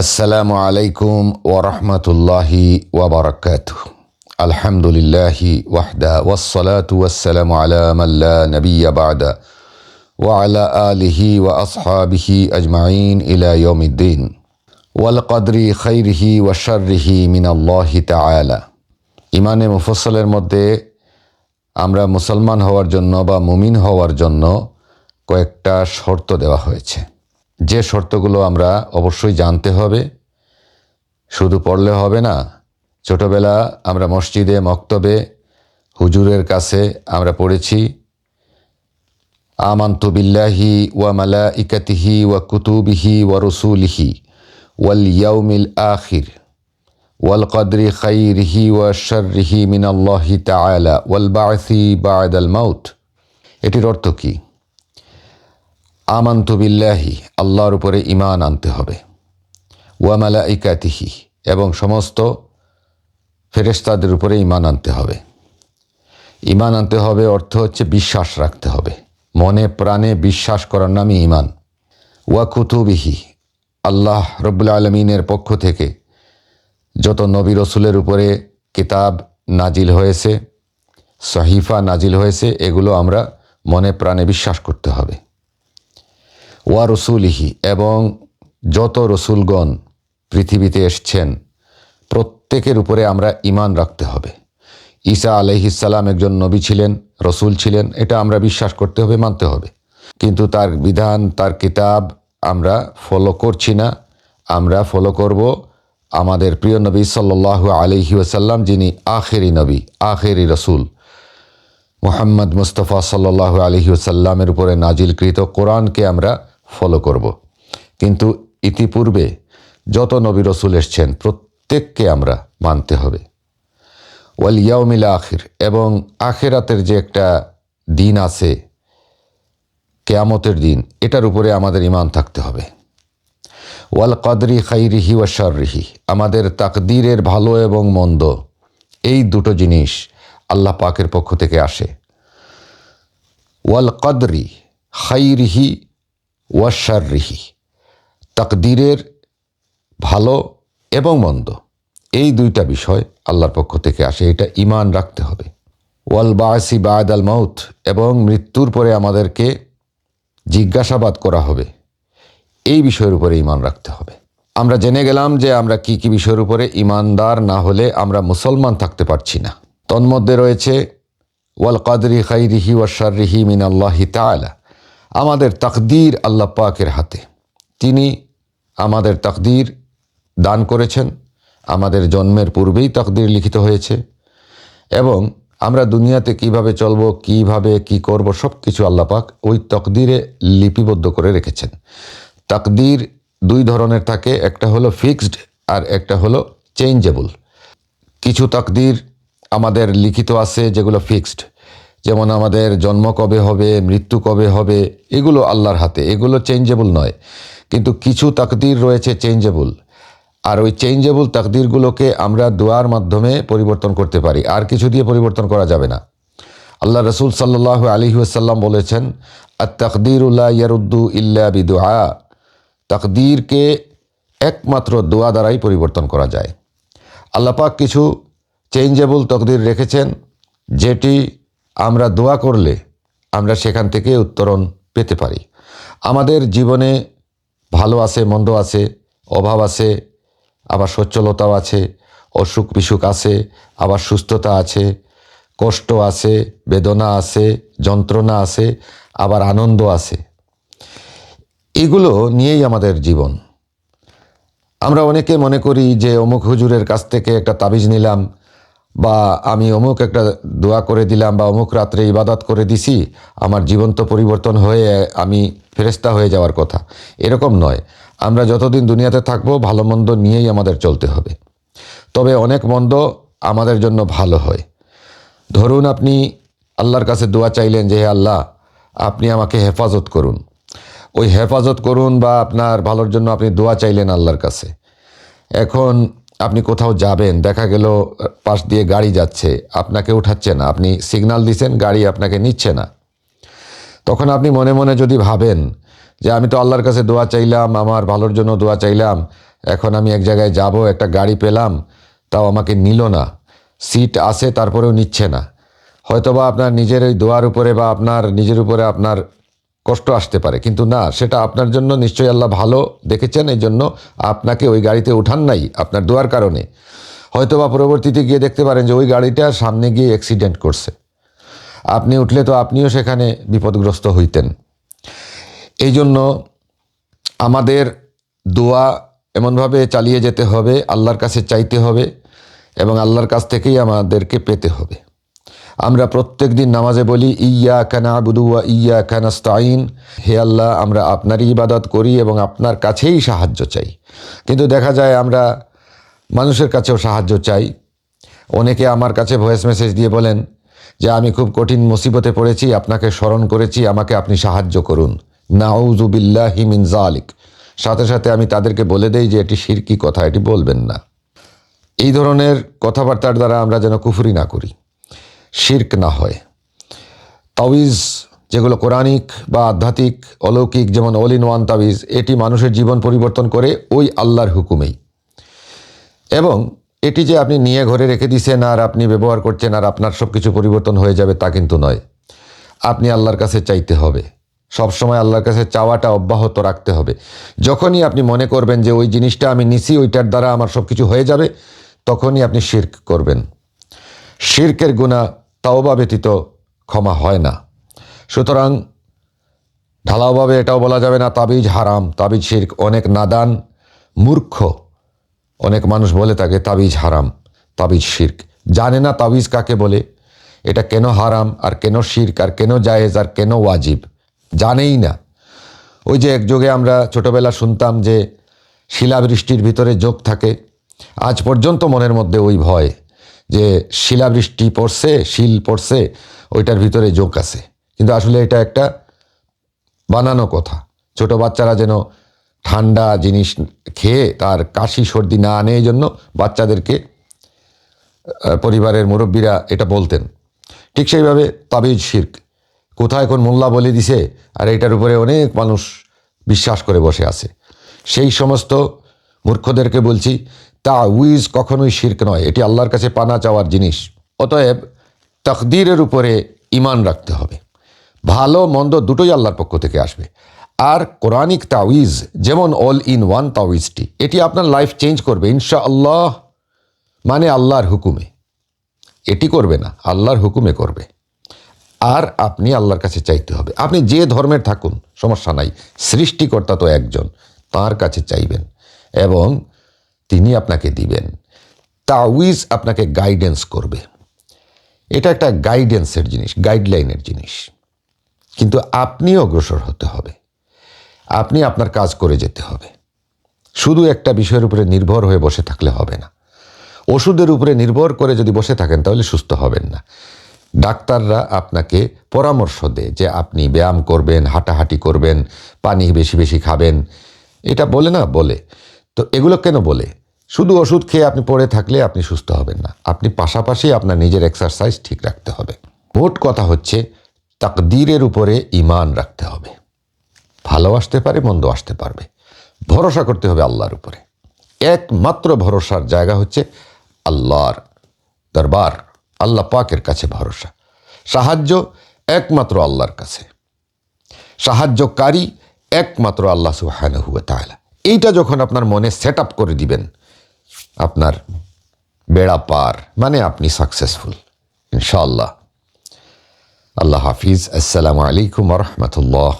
আসসালামু আলাইকুম ওরহমতুল্লাহি ওবরাকাতু আলহামদুলিল্লাহি ওয়াহদা ওয়াসসালাতু ওয়াসসালামু আলা মাল্লা নবিয়্যা বাদা ওয়ালা আলিহি ওয়া আসহাবিহি আজমাইন ইলা ইয়াউমিদ্দিন। ওয়াল কদরি খৈরিহি ওয়া শাররিহি মিনাল্লাহি তাআলা। ইমানে মুফসলের মধ্যে আমরা মুসলমান হওয়ার জন্য বা মুমিন হওয়ার জন্য কয়েকটা শর্ত দেওয়া হয়েছে। যে শর্তগুলো আমরা অবশ্যই জানতে হবে, শুধু পড়লে হবে না, ছোটবেলা আমরা মসজিদে, মক্তবে, হুজুরের কাছে আমরা পড়েছি, আমান্তু বিল্লাহি ওয়া মালা ইকাতিহি ওয়া কুতুবিহি ওয়া রসুলিহি ওয়াল ইয়াউমিল আখির ওয়াল কদরি খাইরিহি ওয়া শর্রিহি মিনাল্লাহি তাআলা ওয়াল বাআসি বা'দাল মাউত। এটির অর্থ কী? আমান্তু বিল্লাহি, আল্লাহর উপরে ইমান আনতে হবে। ওয়ামালা ইকাতিহি এবং সমস্ত ফেরেস্তাদের উপরে ইমান আনতে হবে। ইমান আনতে হবে অর্থ হচ্ছে বিশ্বাস রাখতে হবে। মনে প্রাণে বিশ্বাস করার নামই ইমান ওয়া কুতুবিহি, আল্লাহ রব্বুল আলমিনের পক্ষ থেকে যত নবী রসুলের উপরে কিতাব নাজিল হয়েছে, সহিফা নাজিল হয়েছে, এগুলো আমরা মনে প্রাণে বিশ্বাস করতে হবে। ওয়া রসুলিহি, এবং যত রসুলগণ পৃথিবীতে এসছেন, প্রত্যেকের উপরে আমরা ইমান রাখতে হবে। ঈসা আলহিসাল্লাম একজন নবী ছিলেন, রসুল ছিলেন, এটা আমরা বিশ্বাস করতে হবে, মানতে হবে। কিন্তু তার বিধান, তার কিতাব আমরা ফলো করছি না, আমরা ফলো করব আমাদের প্রিয় নবী সাল্লাহ আলহি ওসাল্লাম যিনি আখেরি নবী, আখেরি রসুল। মোহাম্মদ মুস্তফা সাল্লাহ আলহি ওসাল্লামের উপরে নাজিলকৃত কোরআনকে আমরা ফলো করব। কিন্তু ইতিপূর্বে যত নবী রসুল এসছেন, প্রত্যেককে আমরা মানতে হবে। ওয়াল ইয়াউমিল আখির, এবং আখেরাতের যে একটা দিন আছে, কেয়ামতের দিন, এটার উপরে আমাদের ইমান থাকতে হবে। ওয়াল কদরি খাইরিহি ওয়া শাররিহি, আমাদের তাকদিরের ভালো এবং মন্দ, এই দুটো জিনিস আল্লাহ পাকের পক্ষ থেকে আসে। ওয়াল কদরি খাইরিহি ওয়াশাররিহি, তাকদিরের ভালো এবং মন্দ। এই দুইটা বিষয় আল্লাহর পক্ষ থেকে আসে, এটা ইমান রাখতে হবে। ওয়াল বাসি বায়দ আল মাউথ এবং মৃত্যুর পরে আমাদেরকে জিজ্ঞাসাবাদ করা হবে। এই বিষয়ের উপরে ইমান রাখতে হবে। আমরা জেনে গেলাম যে আমরা কি কি বিষয়ের উপরে ইমানদার না হলে আমরা মুসলমান থাকতে পারছি না। তন্মধ্যে রয়েছে, ওয়াল কাদরি খাই খাইরিহি ওয়াশাররিহি মিন আল্লাহি তালা আমাদের তাকদির আল্লাহ পাকের হাতে। তিনি আমাদের তাকদির দান করেছেন, আমাদের জন্মের পূর্বেই তাকদির লিখিত হয়েছে, এবং আমরা দুনিয়াতে কীভাবে চলব, কীভাবে কি করব সব কিছু আল্লাহ পাক ওই তকদিরে লিপিবদ্ধ করে রেখেছেন। তাকদির দুই ধরনের থাকে, একটা হলো ফিক্সড আর একটা হলো চেঞ্জেবল। কিছু তাকদির আমাদের লিখিত আছে যেগুলো ফিক্সড। যেমন আমাদের জন্ম কবে হবে, মৃত্যু কবে হবে, এগুলো আল্লাহর হাতে, এগুলো চেঞ্জেবল নয়। কিন্তু কিছু তাকদির রয়েছে চেঞ্জেবল আর ওই চেঞ্জেবল তাকদিরগুলোকে আমরা দোয়ার মাধ্যমে পরিবর্তন করতে পারি, আর কিছু দিয়ে পরিবর্তন করা যাবে না। আল্লাহ রসুল সাল্লাহ আলী আসাল্লাম বলেছেন আর তাকদিরুল্লাহ ইয়ারুদ্দু ইল্লা বিদুয়া তাকদিরকে একমাত্র দোয়া দ্বারাই পরিবর্তন করা যায়। আল্লাপাক কিছু চেঞ্জেবল তকদির রেখেছেন, যেটি আমরা দোয়া করলে আমরা সেখান থেকে উত্তরণ পেতে পারি। আমাদের জীবনে ভালো আছে, মন্দ আছে, অভাব আছে, আবার সচ্ছলতাও আছে, অসুখ বিসুখ আছে, আবার সুস্থতা আছে, কষ্ট আছে, বেদনা আছে, যন্ত্রণা আছে, আবার আনন্দ আছে। এগুলো নিয়েই আমাদের জীবন। আমরা অনেকে মনে করি যে অমুক হুজুরের কাছ থেকে একটা তাবিজ নিলাম বা আমি অমুক একটা দোয়া করে দিলাম বা অমুক রাত্রে ইবাদত করে দিছি, আমার জীবন তো পরিবর্তন হয়ে আমি ফেরেস্তা হয়ে যাওয়ার কথা। এরকম নয়। আমরা যতদিন দুনিয়াতে থাকব, ভালো মন্দ নিয়েই আমাদের চলতে হবে। তবে অনেক মন্দ আমাদের জন্য ভালো হয়। ধরুন আপনি আল্লাহর কাছে দোয়া চাইলেন যে, হে আল্লাহ, আপনি আমাকে হেফাজত করুন। ওই হেফাজত করুন বা আপনার ভালোর জন্য আপনি দোয়া চাইলেন আল্লাহর কাছে। এখন আপনি কোথাও যাবেন, দেখা গেল পাশ দিয়ে গাড়ি যাচ্ছে, আপনাকে উঠাচ্ছে না, আপনি সিগনাল দিছেন, গাড়ি আপনাকে নিচ্ছে না। তখন আপনি মনে মনে যদি ভাবেন যে আমি তো আল্লাহর কাছে দোয়া চাইলাম, আমার ভালোর জন্য দোয়া চাইলাম, এখন আমি এক জায়গায় যাব, একটা গাড়ি পেলাম, তাও আমাকে নিল না সিট আছে, তারপরেও নিচ্ছে না। হয়তোবা আপনার নিজের ওই দোয়ার উপরে বা আপনার নিজের উপরে আপনার কষ্ট আসতে পারে। কিন্তু না, সেটা আপনার জন্য নিশ্চয়ই আল্লাহ ভালো দেখেছেন, এই জন্য আপনাকে ওই গাড়িতে উঠান নাই আপনার দোয়ার কারণে। হয়তো বা পরবর্তীতে গিয়ে দেখতে পারেন যে ওই গাড়িটা সামনে গিয়ে অ্যাক্সিডেন্ট করছে। আপনি উঠলে তো আপনিও সেখানে বিপদগ্রস্ত হইতেন। এই জন্য আমাদের দোয়া এমনভাবে চালিয়ে যেতে হবে, আল্লাহর কাছে চাইতে হবে এবং আল্লাহর কাছ থেকেই আমাদেরকে পেতে হবে। আমরা প্রত্যেক দিন নামাজে বলি ইয়া কানা আবুদুয়া ইয়া কানাস্তাইন হে আল্লাহ, আমরা আপনারই ইবাদত করি এবং আপনার কাছেই সাহায্য চাই। কিন্তু দেখা যায় আমরা মানুষের কাছেও সাহায্য চাই। অনেকে আমার কাছে ভয়েস মেসেজ দিয়ে বলেন যে, আমি খুব কঠিন মুসিবতে পড়েছি, আপনাকে স্মরণ করেছি, আমাকে আপনি সাহায্য করুন। নাউজুবিল্লাহি মিন জালিক সাথে সাথে আমি তাদেরকে বলে দেই যে, এটি শিরকি কথা, এটি বলবেন না। এই ধরনের কথাবার্তার দ্বারা আমরা যেন কুফুরি না করি। শির্ক না হয়। তাবিজ যেগুলো কোরআনিক বা আধ্যাত্মিক, অলৌকিক, যেমন অল ইন ওয়ান তাবিজ, এটি মানুষের জীবন পরিবর্তন করে ওই আল্লাহর হুকুমেই। এবং এটি যে আপনি নিয়ে ঘরে রেখে দিছেন আর আপনি ব্যবহার করছেন আর আপনার সব কিছু পরিবর্তন হয়ে যাবে তা কিন্তু নয়। আপনি আল্লাহর কাছে চাইতে হবে। সবসময় আল্লাহর কাছে চাওয়াটা অব্যাহত রাখতে হবে। যখনই আপনি মনে করবেন যে ওই জিনিসটা আমি নিছি, ওইটার দ্বারা আমার সব কিছু হয়ে যাবে, তখনই আপনি শির্ক করবেন। শির্কের গুণা তাওবা ব্যতীত ক্ষমা হয় না। সুতরাং ঢালাওভাবে এটাও বলা যাবে না, তাবিজ হারাম, তাবিজ শির্ক অনেক নাদান, মূর্খ। অনেক মানুষ বলে থাকে, তাবিজ হারাম, তাবিজ শির্ক। জানে না তাবিজ কাকে বলে, এটা কেন হারাম, আর কেন শির্ক, আর কেন জায়েজ, আর কেন ওয়াজিব? জানেই না। ওই যে এক যুগে আমরা ছোটোবেলা শুনতাম যে শিলাবৃষ্টির ভিতরে যোগ থাকে, আজ পর্যন্ত মনের মধ্যে ওই ভয়। যে শিলাবৃষ্টি পড়ছে, শিল পড়ছে, ওইটার ভিতরে যোগ আছে। কিন্তু আসলে এটা একটা বানানো কথা। ছোট বাচ্চারা যেন ঠান্ডা জিনিস খেয়ে তার কাশি সর্দি না আনে এই জন্য বাচ্চাদেরকে পরিবারের মুরব্বীরা এটা বলতেন। ঠিক সেইভাবে তাবিজ শির্ক। কোথায় কোন মোল্লা বলে দিছে, আর এটার উপরে অনেক মানুষ বিশ্বাস করে বসে আছে। সেই সমস্ত মূর্খদেরকে বলছি তা উইজ কখনোই শির্ক নয়। এটি আল্লাহর কাছে পানা চাওয়ার জিনিস। অতএব তকদিরের উপরে ইমান রাখতে হবে। ভালো, মন্দ দুটোই আল্লাহর পক্ষ থেকে আসবে। আর কোরআনিক তাউইজ যেমন অল ইন ওয়ান তাউইজটি এটি আপনার লাইফ চেঞ্জ করবে ইনশা আল্লাহ মানে আল্লাহর হুকুমে। এটি করবে না, আল্লাহর হুকুমে করবে। আর আপনি আল্লাহর কাছে চাইতে হবে। আপনি যে ধর্মের থাকুন, সমস্যা নাই। সৃষ্টিকর্তা তো একজন, তার কাছে চাইবেন। এবং তিনি আপনাকে দিবেন। তাউইজ আপনাকে গাইডেন্স করবে। এটা একটা গাইডেন্সের জিনিস গাইডলাইনের জিনিস। কিন্তু আপনি অগ্রসর হতে হবে। আপনি আপনার কাজ করে যেতে হবে। শুধু একটা বিষয়ের উপরে নির্ভর হয়ে বসে থাকলে হবে না। ওষুধের উপরে নির্ভর করে যদি বসে থাকেন, তাহলে সুস্থ হবেন না। ডাক্তাররা আপনাকে পরামর্শ দেয় যে আপনি ব্যায়াম করবেন, হাঁটাহাঁটি করবেন, পানি বেশি বেশি খাবেন। এটা বলে না, বলে। তো এগুলো কেন বলে? শুধু ওষুধ খেয়ে আপনি পড়ে থাকলে আপনি সুস্থ হবেন না। আপনি পাশাপাশি আপনার নিজের এক্সারসাইজ ঠিক রাখতে হবে। মোট কথা হচ্ছে, তাকদীরের উপরে ইমান রাখতে হবে। ভালো আসতে পারে, মন্দ আসতে পারবে। ভরসা করতে হবে আল্লাহর উপরে। একমাত্র ভরসার জায়গা হচ্ছে আল্লাহর দরবার, আল্লাহ পাকের কাছে ভরসা। সাহায্য একমাত্র আল্লাহর কাছে। সাহায্যকারী একমাত্র আল্লাহ সুবহানাহু ওয়া তাআলা। এইটা যখন আপনার মনে সেট করে দিবেন আপনার বেড়া পার মানে আপনি সাকসেসফুল ইনশাল্লাহ আল্লাহ হাফিজ। আসসালামু আলাইকুম রহমতুল্লাহ।